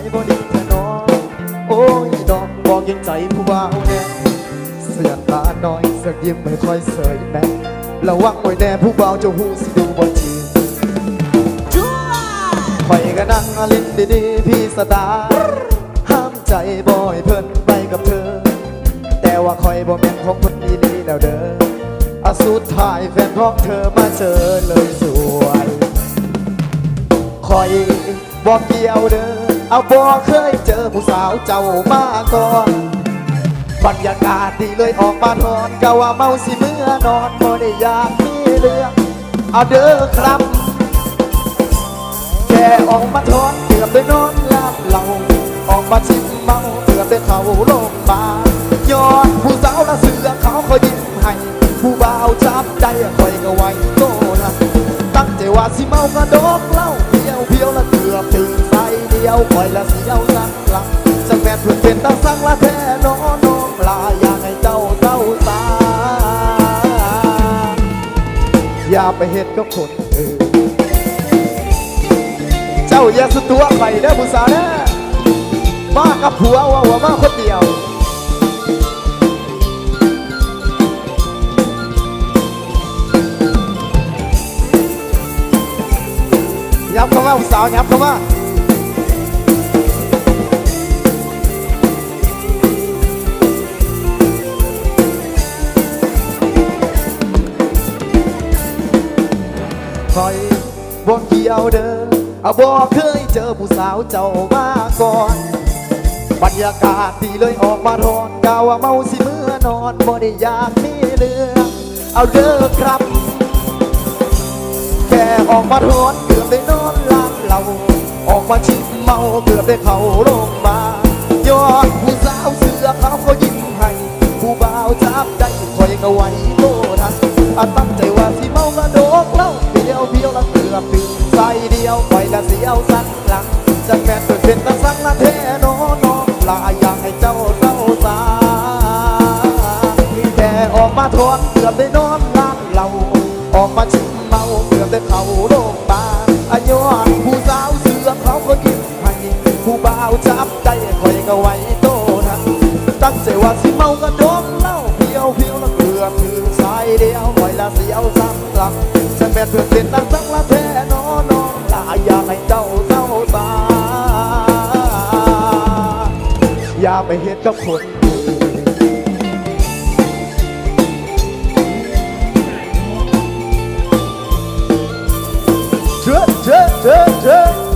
ใจบ่ดีแท้น้องโอ้ยดอกบอกยังใจผู้บ่าวแน่เสียตาน้อยเสักยิ้มไม่ค่อยเสยแน่ระวังไว้แน่ผู้บ่าวจะหูสิดูบ่จริงไปก็นั่งลิ้นดีดีพี่สตาห้ามใจบ่อยเพิ่นไปกับเธอ แต่ว่าคอยบ่แม่นของคนดีลีแล้วเด้ออาสุดท้ายแฟนพ้องเธอมาเจอเลยสวยคอย บ่เกี่ยวเด้อเอาบ่เคยเจอผู้สาวเจ้ามาก่อนบรรยากาศดีเลยออกมาทอนกะว่าเมาสิเมื่อนอนบ่ได้อยากมีเรื่องเอาเด้อครับแค่ออกมาทอนเกือบได้นอนหลับเหล่าออกมาชิมเมาเกือบได้เข้าโรงพยาบาลยอนผู้สาวละเสือเขาคอยยิ้มให้ผู้บ่าวจับใจคอยก็ไว้โตนะตั้งใจว่าสิเมากระดกเหล้าเพียวเพียวละ อบถึงใส่เดียวคอยละเสียวสักหลังสังแม่นเพื่อนเป็นตาสังละแท้น้อน้องลาอยากให้เจ้าเจ้าตา อย่าไปเห็ดกับคนอื่นเจ้าอย่าสุดตัวไปเด้อผู้สาวเด้อมากับผัวว่าว่ามาคน ยวยับเข้ามาผู้สาวยับเข้ามาคอยบ่เกี่ยวเด้อเอาบ่เคยเจอผู้สาวเจ้ามาก่อน บรรยากาศดีเลยออกมาทอนกาว่าเมาสิเมื่อนอนบ่ได้อยากมีเรื่องเอาเด้อครับแค่ออกมาทอนเกือบได้นอนา ออกมาชิมเมาเกือบได้เข้าโรงพยาบาลยอนผู้สาวเสือเขาก็ยิ้มให้ผู้บ่าวจับใจคอยก็ไหวโตทันอาตั้งใจว่าสิเมากระโดกเล่าเพียวเพียวละเกือบถึงใส่เดียวคอยละเสียวสักหลังจะแม่เปิดเป็นตะสังละแท้น้อน้องลาอยากให้เจ้าเศร้าสาแค่ออกมาทอนเกือบได้นอนร้านเราออกมาชิมเมาเกือบได้เข้าโรง ก็ไว้โตนั้นตั้งใจว่าสิเมากระดมเล่าเพียวเพียวละเกลือมือสายเดียวไว้ละเสียวซ้ำหลับฉันแม่เพื่อนเส้นตั้งตั้งละแท้นอนอลาอยากให้เจ้าเศร้าตา อย่าไปเห็นกับคนเจอเจอเจอ